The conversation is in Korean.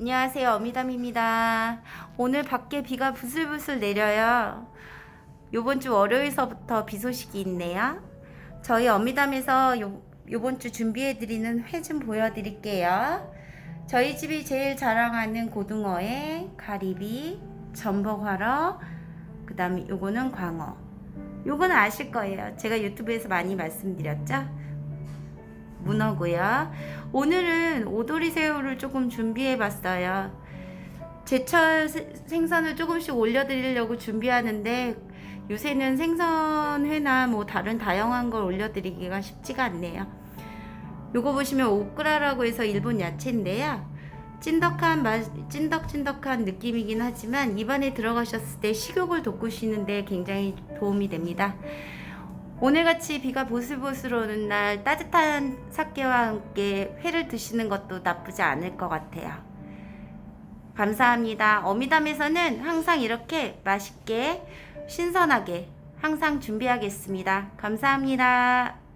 안녕하세요. 어미담입니다. 오늘 밖에 비가 부슬부슬 내려요. 요번 주 월요일서부터 비 소식이 있네요. 저희 어미담에서 요, 요번 주 준비해드리는 회 좀 보여드릴게요. 저희 집이 제일 자랑하는 고등어에 가리비, 전복화러, 그 다음에 요거는 광어. 요거는 아실 거예요. 제가 유튜브에서 많이 말씀드렸죠? 문어고요. 오늘은 오도리 새우를 조금 준비해 봤어요. 제철 세- 생선을 조금씩 올려드리려고 준비하는데 요새는 생선회나 뭐 다른 다양한 걸 올려드리기가 쉽지가 않네요. 요거 보시면 오크라라고 해서 일본 야채인데요. 찐덕한 맛, 찐덕찐덕한 느낌이긴 하지만 입안에 들어가셨을 때 식욕을 돋구시는데 굉장히 도움이 됩니다. 오늘같이 비가 보슬보슬 오는 날 따뜻한 사케와 함께 회를 드시는 것도 나쁘지 않을 것 같아요. 감사합니다. 어미담에서는 항상 이렇게 맛있게 신선하게 항상 준비하겠습니다. 감사합니다.